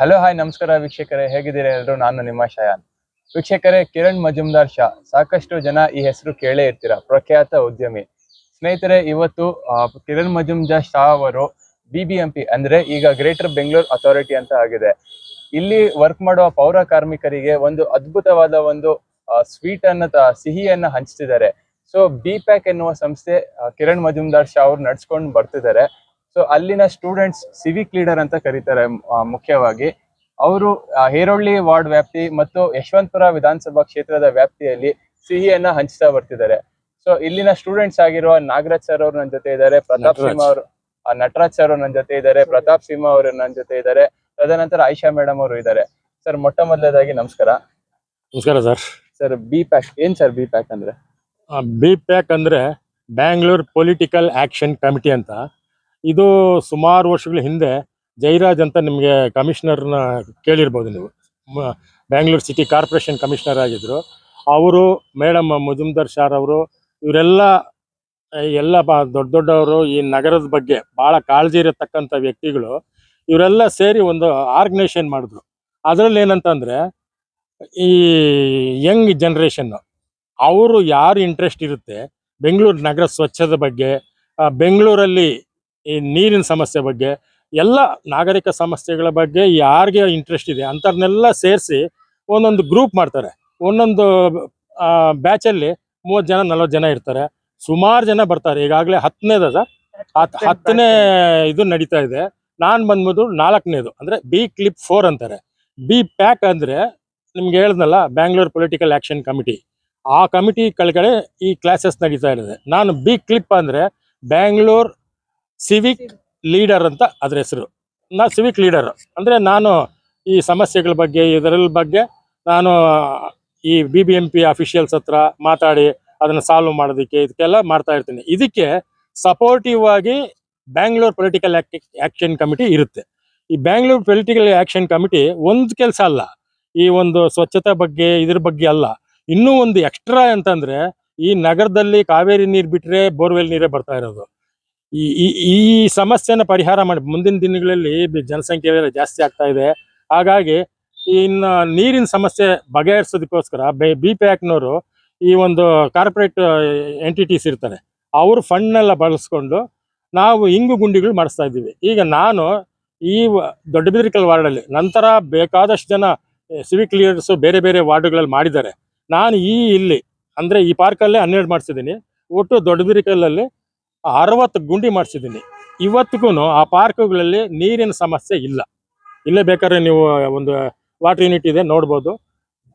Hello hi ನಮಸ್ಕಾರ ವೀಕ್ಷಕರೇ. ಹೇಗಿದ್ದೀರಾ ಎಲ್ಲರೂ ನಾನು ನಿಮ್ಮ ಶಯಾನ್. ವೀಕ್ಷಕರೇ, ಕಿರಣ್ ಮಜುಮ್ದಾರ್ ಶಾ, ಸಾಕಷ್ಟು ಜನ ಈ ಹೆಸರು ಕೇಳೇ ಇರ್ತೀರಾ? ಪ್ರಖ್ಯಾತ ಉದ್ಯಮಿ. ಸ್ನೇಹಿತರೆ, ಇವತ್ತು ಕಿರಣ್ ಮಜುಮ್ದಾರ್ ಶಾ ಅವರು ಬಿ ಬಿ ಎಂ ಪಿ ಅಂದ್ರೆ ಈಗ ಗ್ರೇಟರ್ ಬೆಂಗಳೂರು ಅಥಾರಿಟಿ ಅಂತ ಆಗಿದೆ. ಇಲ್ಲಿ ವರ್ಕ್ ಮಾಡುವ ಪೌರ ಕಾರ್ಮಿಕರಿಗೆ ಒಂದು ಅದ್ಭುತವಾದ ಒಂದು ಸ್ವೀಟ್ ಅನ್ನ ಸಿಹಿಯನ್ನ ಹಂಚ್ತಿದ್ದಾರೆ. ಸೊ ಬಿ ಪ್ಯಾಕ್ ಎನ್ನುವ ಸಂಸ್ಥೆ ಕಿರಣ್ ಮಜುಮ್ದಾರ್ ಶಾ ಅವ್ರು ನಡ್ಸ್ಕೊಂಡು ಬರ್ತಿದ್ದಾರೆ. ಸೊ ಅಲ್ಲಿನ ಸ್ಟೂಡೆಂಟ್ಸ್ ಸಿವಿಕ್ ಲೀಡರ್ ಅಂತ ಕರೀತಾರೆ ಮುಖ್ಯವಾಗಿ. ಅವರು ಹೇರೋಳ್ಳಿ ವಾರ್ಡ್ ವ್ಯಾಪ್ತಿ ಮತ್ತು ಯಶವಂತಪುರ ವಿಧಾನಸಭಾ ಕ್ಷೇತ್ರದ ವ್ಯಾಪ್ತಿಯಲ್ಲಿ ಸಿಹಿಯನ್ನ ಹಂಚ್ತಾ ಬರ್ತಿದ್ದಾರೆ. ಸೊ ಇಲ್ಲಿನ ಸ್ಟೂಡೆಂಟ್ಸ್ ಆಗಿರುವ ನಾಗರಾಜ್ ಸರ್ ಅವರು ನನ್ನ ಜೊತೆ ಇದ್ದಾರೆ ಪ್ರತಾಪ್. ಸಿಂಹ ಅವರು ನಟರಾಜ್ ಸರ್ ನನ್ನ ಜೊತೆ ಇದ್ದಾರೆ ಪ್ರತಾಪ್ ಸಿಂಹ ಅವರು ನನ್ನ ಜೊತೆ ಇದ್ದಾರೆ ತದನಂತರ ಆಯಿಷಾ ಮೇಡಮ್ ಅವರು ಇದ್ದಾರೆ. ಸರ್ ಮೊಟ್ಟ ಮೊದಲನೇದಾಗಿ ನಮಸ್ಕಾರ. ನಮಸ್ಕಾರ ಸರ್ ಸರ್ ಬಿ ಪ್ಯಾಕ್ ಏನ್ ಸರ್ ಬಿ ಪ್ಯಾಕ್ ಅಂದ್ರೆ? ಬಿ ಪ್ಯಾಕ್ ಅಂದ್ರೆ ಬ್ಯಾಂಗ್ಳೂರ್ ಪೊಲಿಟಿಕಲ್ ಆಕ್ಷನ್ ಕಮಿಟಿ ಅಂತ. ಇದು ಸುಮಾರು ವರ್ಷಗಳ ಹಿಂದೆ ಜೈರಾಜ್ ಅಂತ ನಿಮಗೆ ಕಮಿಷನರ್ನ ಕೇಳಿರ್ಬೋದು ನೀವು. ಬ್ಯಾಂಗ್ಳೂರ್ ಸಿಟಿ ಕಾರ್ಪೊರೇಷನ್ ಕಮಿಷನರ್ ಆಗಿದ್ರು. ಅವರು ಮೇಡಮ್ ಮುಜುಮ್ದಾರ್ ಶಾರ್ ಅವರು, ಇವರೆಲ್ಲ ಎಲ್ಲ ದೊಡ್ಡ ದೊಡ್ಡವರು ಈ ನಗರದ ಬಗ್ಗೆ ಭಾಳ ಕಾಳಜಿ ಇರತಕ್ಕಂಥ ವ್ಯಕ್ತಿಗಳು. ಇವರೆಲ್ಲ ಸೇರಿ ಒಂದು ಆರ್ಗನೈಸೇಷನ್ ಮಾಡಿದ್ರು. ಅದರಲ್ಲಿ ಏನಂತಂದರೆ, ಈ ಯಂಗ್ ಜನ್ರೇಷನ್ನು, ಅವರು ಯಾರು ಇಂಟ್ರೆಸ್ಟ್ ಇರುತ್ತೆ, ಬೆಂಗಳೂರು ನಗರ ಸ್ವಚ್ಛದ ಬಗ್ಗೆ ಬೆಂಗಳೂರಲ್ಲಿ ಈ ನೀರಿನ ಸಮಸ್ಯೆ ಬಗ್ಗೆ ಎಲ್ಲ ನಾಗರಿಕ ಸಮಸ್ಯೆಗಳ ಬಗ್ಗೆ ಯಾರಿಗೆ ಇಂಟ್ರೆಸ್ಟ್ ಇದೆ ಅಂಥವ್ರನ್ನೆಲ್ಲ ಸೇರಿಸಿ ಒಂದೊಂದು ಗ್ರೂಪ್ ಮಾಡ್ತಾರೆ. ಒಂದೊಂದು ಬ್ಯಾಚಲ್ಲಿ ಮೂವತ್ತು ಜನ ನಲ್ವತ್ತು ಜನ ಇರ್ತಾರೆ. ಸುಮಾರು ಜನ ಬರ್ತಾರೆ. ಈಗಾಗಲೇ ಹತ್ತನೇದ ಹತ್ ಹತ್ತನೇ ಇದು ನಡೀತಾ ಇದೆ. ನಾನು ಬಂದ್ಬಿಟ್ಟು ನಾಲ್ಕನೇದು. ಅಂದ್ರೆ ಬಿ ಕ್ಲಿಪ್ ಫೋರ್ ಅಂತಾರೆ. ಬಿ ಪ್ಯಾಕ್ ಅಂದ್ರೆ ನಿಮ್ಗೆ ಹೇಳ್ದಲ್ಲ ಬ್ಯಾಂಗ್ಳೂರ್ ಪೊಲಿಟಿಕಲ್ ಆ್ಯಕ್ಷನ್ ಕಮಿಟಿ ಆ ಕಮಿಟಿ ಕೆಳಗಡೆ ಈ ಕ್ಲಾಸಸ್ ನಡೀತಾ ಇರೋದೆ ನಾನು ಬಿ ಕ್ಲಿಪ್ ಅಂದ್ರೆ ಬ್ಯಾಂಗ್ಳೂರ್ ಸಿವಿಕ್ ಲೀಡರ್ ಅಂತ ಅದ್ರ ಹೆಸರು. ನಾ ಸಿವಿಕ್ ಲೀಡರ್ ಅಂದ್ರೆ ನಾನು ಈ ಸಮಸ್ಯೆಗಳ ಬಗ್ಗೆ ಇದರ ಬಗ್ಗೆ ನಾನು ಈ B B M P officials ಹತ್ರ ಮಾತಾಡಿ ಅದನ್ನ ಸಾಲ್ವ್ ಮಾಡೋದಕ್ಕೆ ಇದಕ್ಕೆಲ್ಲ ಮಾಡ್ತಾ ಇರ್ತೀನಿ. ಇದಕ್ಕೆ ಸಪೋರ್ಟಿವ್ ಆಗಿ ಬ್ಯಾಂಗ್ಳೂರ್ ಪೊಲಿಟಿಕಲ್ ಆಕ್ಷನ್ ಕಮಿಟಿ ಇರುತ್ತೆ. ಈ ಬ್ಯಾಂಗ್ಳೂರ್ ಪೊಲಿಟಿಕಲ್ ಆಕ್ಷನ್ ಕಮಿಟಿ ಒಂದು ಕೆಲಸ ಅಲ್ಲ ಈ ಒಂದು ಸ್ವಚ್ಛತೆ ಬಗ್ಗೆ ಇದ್ರ ಬಗ್ಗೆ ಅಲ್ಲ. ಇನ್ನೂ ಒಂದು ಎಕ್ಸ್ಟ್ರಾ ಅಂತಂದ್ರೆ ಈ ನಗರದಲ್ಲಿ ಕಾವೇರಿ ನೀರು ಬಿಟ್ರೆ ಬೋರ್ವೆಲ್ ನೀರೇ ಬರ್ತಾ ಇರೋದು. ಈ, ಈ- ಈ ಸಮಸ್ಯೆನ ಪರಿಹಾರ ಮಾಡಿ, ಮುಂದಿನ ದಿನಗಳಲ್ಲಿ ಜನಸಂಖ್ಯೆ ಜಾಸ್ತಿ ಆಗ್ತಾ ಇದೆ. ಹಾಗಾಗಿ ಇನ್ನು ನೀರಿನ ಸಮಸ್ಯೆ ಬಗೆಹರಿಸೋದಕ್ಕೋಸ್ಕರ ಬಿ ಪ್ಯಾಕ್ನವರು ಈ ಒಂದು ಕಾರ್ಪೊರೇಟ್ ಎಂಟಿಟೀಸ್ ಇರ್ತಾರೆ. ಅವ್ರ ಫಂಡ್ನೆಲ್ಲ ಬಳಸ್ಕೊಂಡು ನಾವು ಇಂಗು ಗುಂಡಿಗಳು ಮಾಡಿಸ್ತಾ ಇದ್ದೀವಿ. ಈಗ ನಾನು ಈ ದೊಡ್ಡಬಿದ್ರಿಕಲ್ ವಾರ್ಡಲ್ಲಿ ನಂತರ ಬೇಕಾದಷ್ಟು ಜನ ಸಿವಿಕ್ ಲೀಡರ್ಸು ಬೇರೆ ಬೇರೆ ವಾರ್ಡ್ಗಳಲ್ಲಿ ಮಾಡಿದ್ದಾರೆ. ನಾನು ಈ ಇಲ್ಲಿ, ಅಂದರೆ ಈ ಪಾರ್ಕಲ್ಲೇ ಹನ್ನೆರಡು ಮಾಡಿಸಿದ್ದೀನಿ. ಒಟ್ಟು ದೊಡ್ಡಬಿದ್ರಿಕಲ್ಲಲ್ಲಿ ಅರವತ್ತು ಗುಂಡಿ ಮಾಡಿಸಿದ್ದೀನಿ. ಇವತ್ತಿಗೂ ಆ ಪಾರ್ಕ್ಗಳಲ್ಲಿ ನೀರಿನ ಸಮಸ್ಯೆ ಇಲ್ಲ. ಇಲ್ಲೇ ಬೇಕಾದ್ರೆ ನೀವು ಒಂದು ವಾಟರ್ ಯೂನಿಟ್ ಇದೆ ನೋಡ್ಬೋದು.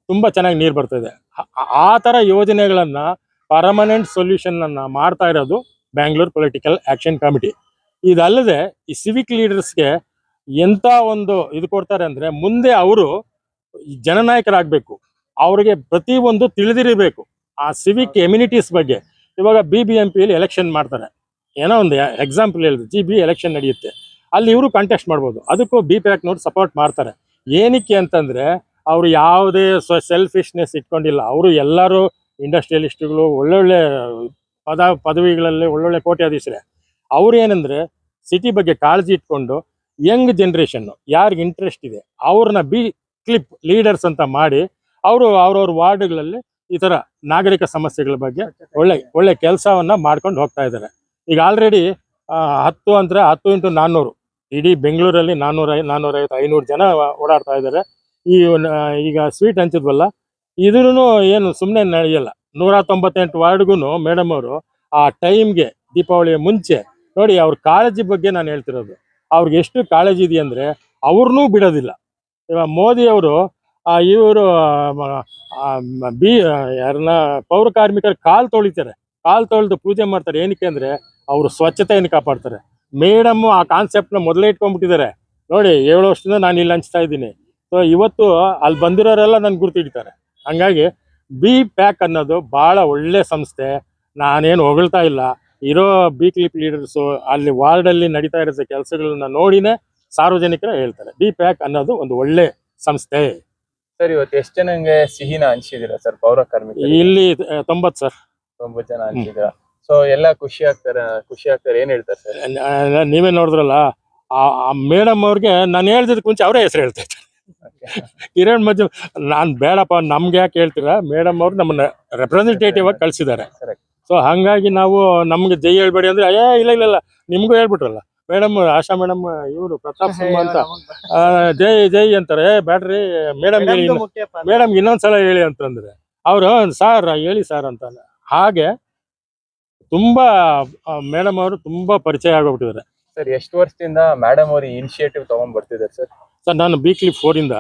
ತುಂಬಾ ಚೆನ್ನಾಗಿ ನೀರು ಬರ್ತಾ ಇದೆ. ಆ- ಥರ ಯೋಜನೆಗಳನ್ನ ಪರ್ಮನೆಂಟ್ ಸೊಲ್ಯೂಷನನ್ನು ಮಾಡ್ತಾ ಇರೋದು ಬ್ಯಾಂಗ್ಳೂರ್ ಪೊಲಿಟಿಕಲ್ ಆಕ್ಷನ್ ಕಮಿಟಿ. ಇದಲ್ಲದೆ ಈ ಸಿವಿಕ್ ಲೀಡರ್ಸ್ಗೆ ಎಂತ ಒಂದು ಇದು ಕೊಡ್ತಾರೆ ಅಂದ್ರೆ ಮುಂದೆ ಅವರು ಜನನಾಯಕರಾಗಬೇಕು. ಅವರಿಗೆ ಪ್ರತಿಯೊಂದು ತಿಳಿದಿರಬೇಕು. ಆ ಸಿವಿಕ್ ಎಮ್ಯುನಿಟೀಸ್ ಬಗ್ಗೆ ಇವಾಗ ಬಿ ಬಿ ಎಂ ಪಿಯಲ್ಲಿ ಎಲೆಕ್ಷನ್ ಮಾಡ್ತಾರೆ. ಏನೋ ಒಂದು ಎಕ್ಸಾಂಪಲ್ ಹೇಳಿದ್ರು ಜಿ ಬಿ ಎಲೆಕ್ಷನ್ ನಡೆಯುತ್ತೆ. ಅಲ್ಲಿ ಇವರು ಕಾಂಟೆಸ್ಟ್ ಮಾಡ್ಬೋದು. ಅದಕ್ಕೂ ಬಿ ಪ್ಯಾಕ್ನವ್ರು ಸಪೋರ್ಟ್ ಮಾಡ್ತಾರೆ. ಏನಕ್ಕೆ ಅಂತಂದರೆ, ಅವರು ಯಾವುದೇ ಸೆಲ್ಫಿಶ್ನೆಸ್ ಇಟ್ಕೊಂಡಿಲ್ಲ. ಅವರು ಎಲ್ಲರೂ ಇಂಡಸ್ಟ್ರಿಯಲಿಸ್ಟ್ಗಳು ಒಳ್ಳೊಳ್ಳೆ ಪದ, ಪದವಿಗಳಲ್ಲಿ ಒಳ್ಳೊಳ್ಳೆ ಕೋಟ್ಯಾಧೀಶರೇ. ಅವ್ರು ಏನಂದರೆ ಸಿಟಿ ಬಗ್ಗೆ ಕಾಳಜಿ ಇಟ್ಕೊಂಡು ಯಂಗ್ ಜನ್ರೇಷನ್ನು ಯಾರಿಗೆ ಇಂಟ್ರೆಸ್ಟ್ ಇದೆ, ಅವ್ರನ್ನ ಬಿ ಕ್ಲಿಪ್ ಲೀಡರ್ಸ್ ಅಂತ ಮಾಡಿ, ಅವರು ಅವ್ರವ್ರ ವಾರ್ಡ್ಗಳಲ್ಲಿ ಈ ತರ ನಾಗರಿಕ ಸಮಸ್ಯೆಗಳ ಬಗ್ಗೆ ಒಳ್ಳೆ ಒಳ್ಳೆ ಕೆಲಸವನ್ನ ಮಾಡ್ಕೊಂಡು ಹೋಗ್ತಾ ಇದ್ದಾರೆ. ಈಗ ಆಲ್ರೆಡಿ ಹತ್ತು ಅಂದ್ರೆ ಹತ್ತು ಇಂಟು ನಾನ್ನೂರು ಇಡೀ ಬೆಂಗಳೂರಲ್ಲಿ ನಾನ್ನೂರ ನಾನ್ನೂರೈವತ್ತು ಐನೂರು ಜನ ಓಡಾಡ್ತಾ ಇದ್ದಾರೆ. ಈ ಈಗ ಸ್ವೀಟ್ ಹಂಚಿದ್ವಲ್ಲ ಇದ್ರೂ ಏನು ಸುಮ್ಮನೆ ನಡೆಯಲ್ಲ. ನೂರ ತೊಂಬತ್ತೆಂಟು ವಾರ್ಡ್ಗೂ ಮೇಡಮ್ ಅವರು ಆ ಟೈಮ್ಗೆ ದೀಪಾವಳಿಯ ಮುಂಚೆ ನೋಡಿ ಅವ್ರ ಕಾಳಜಿ ಬಗ್ಗೆ ನಾನು ಹೇಳ್ತಿರೋದು. ಅವ್ರಿಗೆ ಎಷ್ಟು ಕಾಳಜಿ ಇದೆಯಂದ್ರೆ ಅವ್ರನ್ನೂ ಬಿಡೋದಿಲ್ಲ. ಇವಾಗ ಮೋದಿ ಅವರು ಇವರು ಬಿ, ಯಾರನ್ನ, ಪೌರ ಕಾರ್ಮಿಕರ ಕಾಲು ತೊಳಿತಾರೆ. ಕಾಲು ತೊಳೆದು ಪೂಜೆ ಮಾಡ್ತಾರೆ. ಏನಕ್ಕೆ ಅಂದರೆ ಅವರು ಸ್ವಚ್ಛತೆಯನ್ನು ಕಾಪಾಡ್ತಾರೆ. ಮೇಡಮ್ ಆ ಕಾನ್ಸೆಪ್ಟ್ನ ಮೊದಲೇ ಇಟ್ಕೊಂಡ್ಬಿಟ್ಟಿದ್ದಾರೆ. ನೋಡಿ, ಏಳು ವರ್ಷದಿಂದ ನಾನು ಇಲ್ಲಿ ಹಂಚ್ತಾ ಇದ್ದೀನಿ. ಸೊ ಇವತ್ತು ಅಲ್ಲಿ ಬಂದಿರೋರೆಲ್ಲ ನನ್ನ ಗುರ್ತು ಹಿಡಿತಾರೆ. ಹಂಗಾಗಿ ಬಿ ಪ್ಯಾಕ್ ಅನ್ನೋದು ಬಹಳ ಒಳ್ಳೆ ಸಂಸ್ಥೆ. ನಾನೇನು ಹೊಗಳ್ತಾ ಇಲ್ಲ. ಇರೋ ಬಿ ಕ್ಲಿಪ್ ಲೀಡರ್ಸು ಅಲ್ಲಿ ವಾರ್ಡಲ್ಲಿ ನಡೀತಾ ಇರೋ ಕೆಲಸಗಳನ್ನ ನೋಡಿನೇ ಸಾರ್ವಜನಿಕರು ಹೇಳ್ತಾರೆ. ಬಿ ಪ್ಯಾಕ್ ಅನ್ನೋದು ಒಂದು ಒಳ್ಳೆ ಸಂಸ್ಥೆ. ಸರ್ ಇವತ್ತು ಎಷ್ಟು ಜನಂಗೆ ಸಿಹಿನ ಹಂಚಿದಿರ ಸರ್ ಪೌರ ಕಾರ್ಮಿಕ ಇಲ್ಲಿ ತೊಂಬತ್ತು ಸರ್. ಒಂಬತ್ತು ಜನ ಹಂಚಿದೀರಾ ಸೊ ಎಲ್ಲ ಖುಷಿ ಆಗ್ತಾರೆ ಖುಷಿ ಆಗ್ತಾರೆ ಏನ್ ಹೇಳ್ತಾರೆ ಸರ್? ನೀವೇ ನೋಡಿದ್ರಲ್ಲ ಆ ಮೇಡಮ್ ಅವ್ರಿಗೆ ನಾನು ಹೇಳ್ದಿದ್ದಕ್ಕೆ ಮುಂಚೆ ಅವರೇ ಹೆಸರು ಹೇಳ್ತಾ ಇದ್ದಾರೆ. ಕಿರಣ್ ಮಧ್ಯ ನಾನ್ ಬೇಡಪ್ಪ ನಮ್ಗೆ ಯಾಕೆ ಹೇಳ್ತೀರಾ? ಮೇಡಮ್ ಅವ್ರು ನಮ್ಮನ್ನ ರೆಪ್ರೆಸೆಂಟೇಟಿವ್ ಆಗಿ ಕಳ್ಸಿದ್ದಾರೆ. ಸೊ ಹಂಗಾಗಿ ನಾವು ನಮ್ಗೆ ಜೈ ಹೇಳ್ಬೇಡಿ ಅಂದ್ರೆ ಅಯ್ಯ ಇಲ್ಲ ಇಲ್ಲ ಇಲ್ಲ ನಿಮ್ಗೂ ಹೇಳ್ಬಿಟ್ರಲ್ಲ. ಮೇಡಮ್ ಆಶಾ ಮೇಡಮ್ ಇವರು ಪ್ರತಾಪ್ ಸಿಂಹ ಅಂತ. ಜೈ ಜೈ ಅಂತಾರೆ. "ಏ, ಮೇಡಂ ಮೇಡಮ್ ಮೇಡಮ್ ಇನ್ನೊಂದ್ಸಲ ಹೇಳಿ ಅಂತಂದ್ರೆ ಅವರು ಸಾರ್ ಹೇಳಿ ಸರ್ ಅಂತಾನೆ ಹಾಗೆ ತುಂಬಾ ಮೇಡಮ್ ಅವರು ತುಂಬಾ ಪರಿಚಯ ಆಗೋಗ್ಬಿಟ್ಟಿದ್ದಾರೆ ಸರ್ ಎಷ್ಟು ವರ್ಷದಿಂದ ಮೇಡಮ್ ಅವರು ಇನಿಷಿಯೇಟಿವ್ ತಗೊಂಡ್ ಬರ್ತಿದ್ದಾರೆ ಸರ್? ಸರ್ ನಾನು ಬೀಕ್ಲಿ ಕ್ಲಿಪ್ ಫೋರ್ ಇಂದ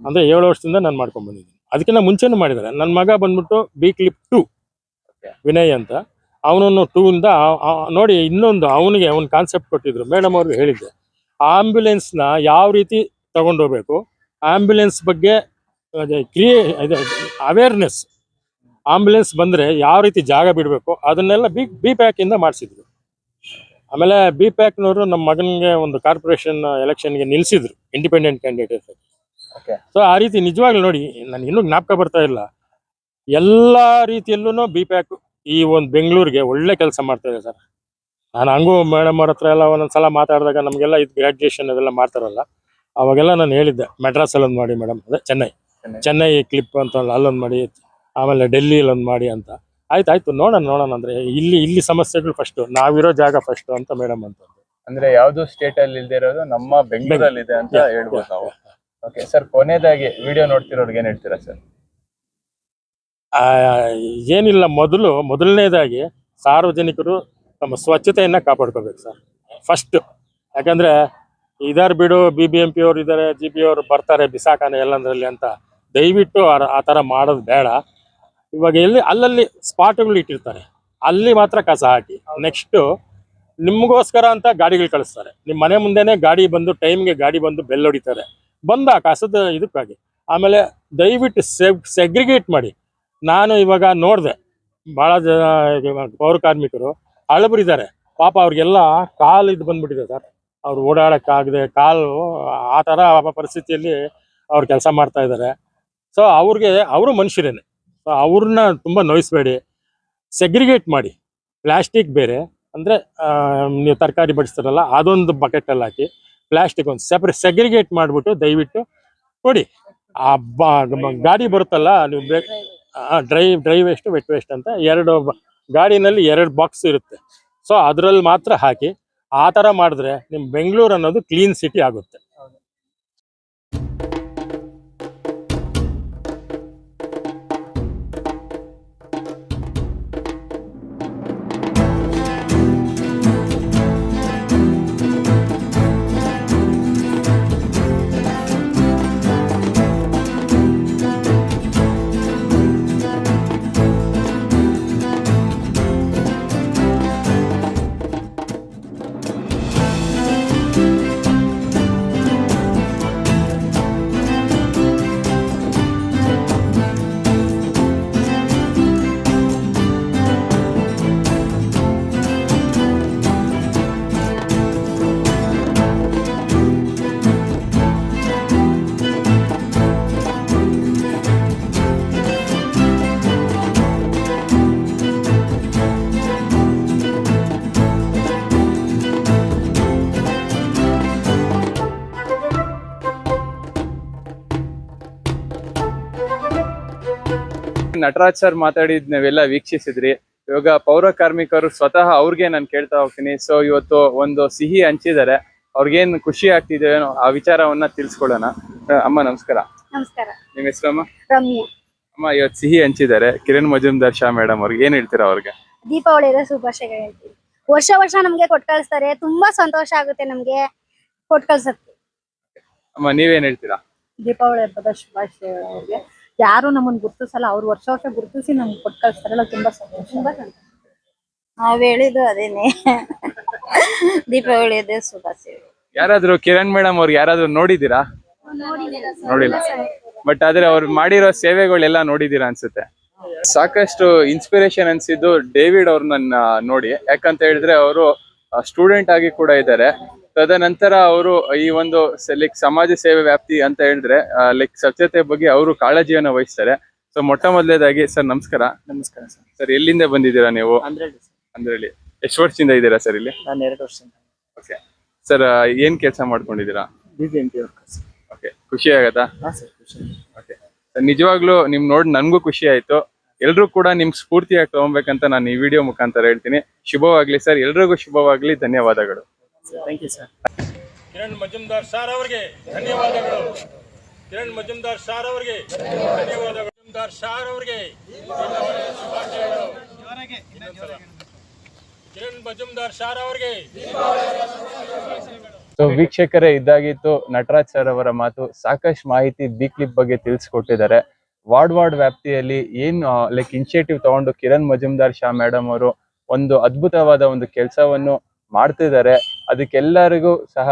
ಅಂದ್ರೆ ಏಳು ವರ್ಷದಿಂದ ನಾನು ಮಾಡ್ಕೊಂಡ್ ಬಂದಿದ್ದೀನಿ. ಅದಕ್ಕಿಂತ ಮುಂಚೆನೂ ಮಾಡಿದ್ದಾರೆ. ನನ್ನ ಮಗ ಬಂದ್ಬಿಟ್ಟು ಬಿ ಕ್ಲಿಪ್ ಟೂ ವಿನಯ್ ಅಂತ. ಅವನನ್ನು ಟೂ ಇಂದ ಆ- ಆ- ನೋಡಿ ಇನ್ನೊಂದು ಅವನಿಗೆ ಒಂದು ಕಾನ್ಸೆಪ್ಟ್ ಕೊಟ್ಟಿದ್ರು. ಮೇಡಮ್ ಅವ್ರಿಗೆ ಹೇಳಿದ್ದೆ ಆಂಬ್ಯುಲೆನ್ಸ್ನ ಯಾವ ರೀತಿ ತಗೊಂಡೋಗ್ಬೇಕು ಆಂಬ್ಯುಲೆನ್ಸ್ ಬಗ್ಗೆ ಕ್ರಿಯೇ ಅವೇರ್ನೆಸ್ ಆಂಬ್ಯುಲೆನ್ಸ್ ಬಂದ್ರೆ ಯಾವ ರೀತಿ ಜಾಗ ಬಿಡಬೇಕು? ಅದನ್ನೆಲ್ಲ ಬಿ ಬಿ ಪ್ಯಾಕಿಂದ ಇಂದ ಮಾಡಿಸಿದ್ರು. ಆಮೇಲೆ ಬಿ ಪ್ಯಾಕ್ನವರು ನಮ್ಮ ಮಗನಿಗೆ ಒಂದು ಕಾರ್ಪೊರೇಷನ್ ಎಲೆಕ್ಷನ್ಗೆ ನಿಲ್ಸಿದ್ರು ಇಂಡಿಪೆಂಡೆಂಟ್ ಕ್ಯಾಂಡಿಡೇಟ್ ಓಕೆ ಸೊ ಆ ರೀತಿ ನಿಜವಾಗ್ಲೂ ನೋಡಿ ನಾನು ಇನ್ನೂ ಜ್ಞಾಪಕ ಬರ್ತಾ ಇಲ್ಲ. ಎಲ್ಲ ರೀತಿಯಲ್ಲೂ ಬಿ ಪ್ಯಾಕ್ ಈ ಒಂದು ಬೆಂಗಳೂರಿಗೆ ಒಳ್ಳೆ ಕೆಲಸ ಮಾಡ್ತಾ ಇದೆ ಸರ್. ನಾನು ಹಂಗೂ ಮೇಡಮ್ ಅವ್ರ ಹತ್ರ ಎಲ್ಲ ಒಂದೊಂದ್ಸಲ ಮಾತಾಡಿದಾಗ ನಮಗೆಲ್ಲ ಇದು ಗ್ರಾಜ್ಯುಯೇಷನ್ ಅದೆಲ್ಲ ಮಾಡ್ತಾರಲ್ಲ ಅವಾಗೆಲ್ಲ ನಾನು ಹೇಳಿದ್ದೆ ಮೆಡ್ರಾಸಲ್ಲಿ ಒಂದು ಮಾಡಿ ಮೇಡಮ್ ಅದೇ ಚೆನ್ನೈ. ಚೆನ್ನೈ. ಕ್ಲಿಪ್ ಅಂತ ಅಲ್ಲೊಂದು ಮಾಡಿ ಆಮೇಲೆ ಡೆಲ್ಲಿಯಲ್ಲಿ ಒಂದು ಮಾಡಿ ಅಂತ. ಆಯ್ತು ಆಯ್ತು ನೋಡೋಣ ನೋಡೋಣ ಅಂದ್ರೆ ಇಲ್ಲಿ ಇಲ್ಲಿ ಸಮಸ್ಯೆಗಳು ಫಸ್ಟ್ ನಾವಿರೋ ಜಾಗ ಫಸ್ಟ್ ಅಂತ ಮೇಡಮ್ ಅಂತ ಅಂದ್ರೆ ಯಾವ್ದು ಸ್ಟೇಟ್ ಅಲ್ಲಿ ಇಲ್ದೇ ಇರೋದು ನಮ್ಮ ಬೆಂಗಳೂರಲ್ಲಿ ಇದೆ ಅಂತ ಹೇಳ್ಬೋದು ನಾವು. ಓಕೆ ಸರ್ ಕೊನೆಯದಾಗಿ ವಿಡಿಯೋ ನೋಡ್ತಿರೋರ್ಗೆ ಏನ್ ಹೇಳ್ತೀರಾ ಸರ್ ಏನಿಲ್ಲ, ಮೊದಲು, ಮೊದಲನೇದಾಗಿ ಸಾರ್ವಜನಿಕರು ತಮ್ಮ ಸ್ವಚ್ಛತೆಯನ್ನ ಕಾಪಾಡ್ಕೋಬೇಕು ಸರ್. ಫಸ್ಟ್ ಯಾಕಂದ್ರೆ ಇದಾರ್ ಬಿಡು ಬಿ ಬಿ ಎಂ ಪಿ ಅವ್ರು ಇದಾರೆ ಜಿ ಪಿ ಅವರು ಬರ್ತಾರೆ ಬಿಸಾಕಾನೆ ಎಲ್ಲಂದ್ರಲ್ಲಿ ಅಂತ ದಯವಿಟ್ಟು ಆ- ತರ ಮಾಡೋದು ಬೇಡ. ಇವಾಗ ಎಲ್ಲಿ, ಅಲ್ಲಲ್ಲಿ ಸ್ಪಾಟ್ಗಳು ಇಟ್ಟಿರ್ತಾರೆ. ಅಲ್ಲಿ ಮಾತ್ರ ಕಸ ಹಾಕಿ. ನೆಕ್ಸ್ಟು ನಿಮಗೋಸ್ಕರ ಅಂತ ಗಾಡಿಗಳು ಕಳಿಸ್ತಾರೆ. ನಿಮ್ಮ ಮನೆ ಮುಂದೆನೆ ಗಾಡಿ ಬಂದು, ಟೈಮ್ಗೆ ಗಾಡಿ ಬಂದು ಬೆಲ್ ಹೊಡಿತಾರೆ ಬಂದ ಆ ಕಸದ ಇದಕ್ಕಾಗಿ. ಆಮೇಲೆ ದಯವಿಟ್ಟು ಸೆಗ್ರಿಗೇಟ್ ಮಾಡಿ. ನಾನು ಇವಾಗ ನೋಡಿದೆ. ಭಾಳ ಜನ ಪೌರ ಕಾರ್ಮಿಕರು ಹಳಬರಿದ್ದಾರೆ ಪಾಪ ಅವ್ರಿಗೆಲ್ಲ ಕಾಲು ಇದು ಬಂದ್ಬಿಟ್ಟಿದೆ ಸರ್. ಅವ್ರು ಓಡಾಡಕ್ಕಾಗದೆ ಕಾಲು ಆ ಥರ ಪರಿಸ್ಥಿತಿಯಲ್ಲಿ ಅವ್ರು ಕೆಲಸ ಮಾಡ್ತಾ ಇದ್ದಾರೆ ಸೊ ಅವ್ರಿಗೆ ಅವರು ಮನುಷ್ಯರೇನೆ. ಸೊ ಅವ್ರನ್ನ ತುಂಬ ನೋಯಿಸ್ಬೇಡಿ. ಸೆಗ್ರಿಗೇಟ್ ಮಾಡಿ. ಪ್ಲಾಸ್ಟಿಕ್ ಬೇರೆ. ಅಂದರೆ ನೀವು ತರಕಾರಿ ಬಡಿಸ್ತಾರಲ್ಲ ಅದೊಂದು ಬಕೆಟಲ್ಲಿ ಹಾಕಿ ಪ್ಲಾಸ್ಟಿಕ್ ಒಂದು ಸೆಪ್ರೇಟ್ ಸೆಗ್ರಿಗೇಟ್ ಮಾಡಿಬಿಟ್ಟು ದಯವಿಟ್ಟು ಕೊಡಿ. ಆ ಬ- ಗಾಡಿ ಬರುತ್ತಲ್ಲ ನೀವು ಬೇ dry dry waste wet waste ಅಂತ ಎರಡು ಗಾಡಿನಲ್ಲಿ ಎರಡು ಬಾಕ್ಸ್ ಇರುತ್ತೆ. ಸೊ ಅದರಲ್ಲಿ ಮಾತ್ರ ಹಾಕಿ, ಆ ಥರ ಮಾಡಿದ್ರೆ ನಿಮ್ಮ ಬೆಂಗಳೂರು ಅನ್ನೋದು ಕ್ಲೀನ್ ಸಿಟಿ ಆಗುತ್ತೆ. ನಟರಾಜ್ ಸರ್ ಮಾತಾಡಿದ್ ನಾವೆಲ್ಲ ವೀಕ್ಷಿಸಿದ್ರಿ. ಇವಾಗ ಪೌರ ಕಾರ್ಮಿಕರು ಸ್ವತಃ ಅವ್ರಿಗೆ ನಾನು ಕೇಳ್ತಾ ಹೋಗ್ತೀನಿ. ಸೊ ಇವತ್ತು ಒಂದು ಸಿಹಿ ಹಂಚಿದ್ದಾರೆ. ಅವ್ರಿಗೇನ್ ಖುಷಿ ಆಗ್ತಿದೆ ಆ ವಿಚಾರವನ್ನ ತಿಳಿಸ್ಕೊಳ್ಳೋಣ. ಅಮ್ಮ ನಮಸ್ಕಾರ. ನಮಸ್ಕಾರ. ನಿಮ್ ಹೆಸರಮ್ಮ ರಮ್ಯಾ. ಅಮ್ಮ ಇವತ್ತು ಸಿಹಿ ಹಂಚಿದ್ದಾರೆ. ಕಿರಣ್ ಮಜುಮ್ದಾರ್ ಶಾ ಮೇಡಮ್ ಅವ್ರಿಗೆ ಏನ್ ಹೇಳ್ತೀರಾ ಅವ್ರಿಗೆ? ದೀಪಾವಳಿ ಶುಭಾಶಯಗಳು ಹೇಳ್ತೀವಿ ವರ್ಷ ವರ್ಷ ನಮ್ಗೆ ಕೊಟ್ಟು ಕಳಿಸ್ತಾರೆ ತುಂಬಾ ಸಂತೋಷ ಆಗುತ್ತೆ ನಮ್ಗೆ ಕೊಟ್ಟು ಕಳ್ಸತ್ತೆ ಅಮ್ಮ ನೀವೇನ್ ಹೇಳ್ತೀರಾ? ದೀಪಾವಳಿ ಹಬ್ಬದ ಶುಭಾಶಯಗಳು ಅವ್ರಿಗೆ ಯಾರು ನಮ್ಮನ್ನ ಗುರ್ತಿಸಲ್ಲ ಅವ್ರು ವರ್ಷ ವರ್ಷ ಗುರ್ತಿಸಿ ನಮ್ಗೆ ಕೊಟ್ಟು ಕಳಿಸ್ತಾರಲ್ಲ ತುಂಬಾ ಸಂತೋಷ. ನಾವ್ ಹೇಳಿದ್ದು ಅದೇನೆ. ದೀಪಾವಳಿಯದೇ ಶುಭಾಶಯಗಳು ಯಾರಾದ್ರೂ ಕಿರಣ್ ಮೇಡಮ್ ಅವ್ರಿಗೆ ಯಾರಾದ್ರೂ ನೋಡಿದೀರಾ ನೋಡಿಲ್ಲ. ಬಟ್ ಆದ್ರೆ ಅವ್ರು ಮಾಡಿರೋ ಸೇವೆಗಳೆಲ್ಲ ನೋಡಿದೀರಾ ಅನ್ಸುತ್ತೆ. ಸಾಕಷ್ಟು ಇನ್ಸ್ಪಿರೇಷನ್ ಅನ್ಸಿದ್ದು ಡೇವಿಡ್ ಅವ್ರನ್ನ ನೋಡಿ. ಯಾಕಂತ ಹೇಳಿದ್ರೆ ಅವರು ಸ್ಟೂಡೆಂಟ್ ಆಗಿ ಕೂಡ ಇದ್ದಾರೆ. ತದನಂತರ ಅವರು ಈ ಒಂದು ಲೈಕ್ ಸಮಾಜ ಸೇವೆ ವ್ಯಾಪ್ತಿ ಅಂತ ಹೇಳಿದ್ರೆ ಲೈಕ್ ಸ್ವಚ್ಛತೆ ಬಗ್ಗೆ ಅವರು ಕಾಳಜಿಯನ್ನು ವಹಿಸ್ತಾರೆ. ಸೊ ಮೊಟ್ಟ ಮೊದಲೇದಾಗಿ ಸರ್ ನಮಸ್ಕಾರ. ನಮಸ್ಕಾರ ಸರ್. ಸರ್ ಎಲ್ಲಿಂದ ಬಂದಿದ್ದೀರಾ ನೀವು? ಅಂದ್ರೆ ಅಂದ್ರೆ ಎಷ್ಟು ವರ್ಷದಿಂದ ಇದ್ದೀರಾ ಸರ್ ಇಲ್ಲಿ? ನಾನು ಎರಡು ವರ್ಷದಿಂದ ಓಕೆ. ಸರ್ ಏನ್ ಕೆಲಸ ಮಾಡ್ಕೊಂಡಿದ್ದೀರಾ? Workers okay. ಖುಷಿ ಆಗತ್ತಾ ಹಾಂ ಸರ್ ಖುಷಿ ಓಕೆ. ನಿಜವಾಗ್ಲೂ ನಿಮ್ ನೋಡಿ ನನಗೂ ಖುಷಿ ಆಯ್ತು. ಎಲ್ರೂ ಕೂಡ ನಿಮ್ ಸ್ಫೂರ್ತಿಯಾಗಿ ತಗೊಬೇಕಂತ ನಾನು ಈ ವಿಡಿಯೋ ಮುಖಾಂತರ ಹೇಳ್ತೀನಿ. ಶುಭವಾಗ್ಲಿ ಸರ್. ಎಲ್ರಿಗೂ ಶುಭವಾಗ್ಲಿ. ಧನ್ಯವಾದಗಳು. Thank you sir Kiran Majumdar sir ಅವರಿಗೆ ಧನ್ಯವಾದಗಳು. ಕಿರಣ್ ಮಜುಮ್ದಾರ್ ಸಾರ್ ಅವರಿಗೆ ಧನ್ಯವಾದಗಳು. ಮಜುಮ್ದಾರ್ ಸಾರ್ ಅವರಿಗೆ ಕಿರಣ್ ಮಜುಮ್ದಾರ್ ಸಾರ್ ಅವರಿಗೆ ಸೊ ವೀಕ್ಷಕರೇ ಇದ್ದಾಗಿತ್ತು ನಟರಾಜ್ ಸರ್ ಅವರ ಮಾತು. ಸಾಕಷ್ಟು ಮಾಹಿತಿ ಬಿ ಕ್ಲಿಪ್ ಬಗ್ಗೆ ತಿಳಿಸ್ಕೊಟ್ಟಿದ್ದಾರೆ. ವಾರ್ಡ್ ವಾರ್ಡ್ ವ್ಯಾಪ್ತಿಯಲ್ಲಿ ಏನ್ ಲೈಕ್ ಇನಿಷಿಯೇಟಿವ್ ತಗೊಂಡು ಕಿರಣ್ ಮಜುಮ್ದಾರ್ ಶಾ ಮೇಡಮ್ ಅವರು ಒಂದು ಅದ್ಭುತವಾದ ಒಂದು ಕೆಲಸವನ್ನು ಮಾಡ್ತಿದ್ದಾರೆ. ಅದಕ್ಕೆಲ್ಲರಿಗೂ ಸಹ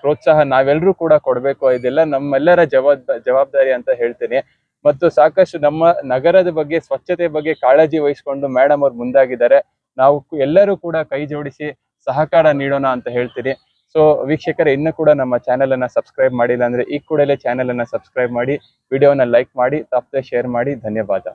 ಪ್ರೋತ್ಸಾಹ ನಾವೆಲ್ಲರೂ ಕೂಡ ಕೊಡಬೇಕು. ಇದೆಲ್ಲ ನಮ್ಮೆಲ್ಲರ ಜವಾಬ್ದ ಜವಾಬ್ದಾರಿ ಅಂತ ಹೇಳ್ತೀನಿ. ಮತ್ತು ಸಾಕಷ್ಟು ನಮ್ಮ ನಗರದ ಬಗ್ಗೆ, ಸ್ವಚ್ಛತೆ ಬಗ್ಗೆ ಕಾಳಜಿ ವಹಿಸಿಕೊಂಡು ಮೇಡಮ್ ಅವ್ರು ಮುಂದಾಗಿದ್ದಾರೆ. ನಾವು ಎಲ್ಲರೂ ಕೂಡ ಕೈ ಜೋಡಿಸಿ ಸಹಕಾರ ನೀಡೋಣ ಅಂತ ಹೇಳ್ತೀನಿ. ಸೊ ವೀಕ್ಷಕರೇ, ಇನ್ನೂ ಕೂಡ ನಮ್ಮ ಚಾನೆಲ್ ಅನ್ನ ಸಬ್ಸ್ಕ್ರೈಬ್ ಮಾಡಿಲ್ಲ ಅಂದ್ರೆ ಈ ಕೂಡಲೇ ಚಾನೆಲ್ ಅನ್ನ ಸಬ್ಸ್ಕ್ರೈಬ್ ಮಾಡಿ ವಿಡಿಯೋನ ಲೈಕ್ ಮಾಡಿ ತಪ್ಪದೆ ಶೇರ್ ಮಾಡಿ. ಧನ್ಯವಾದ.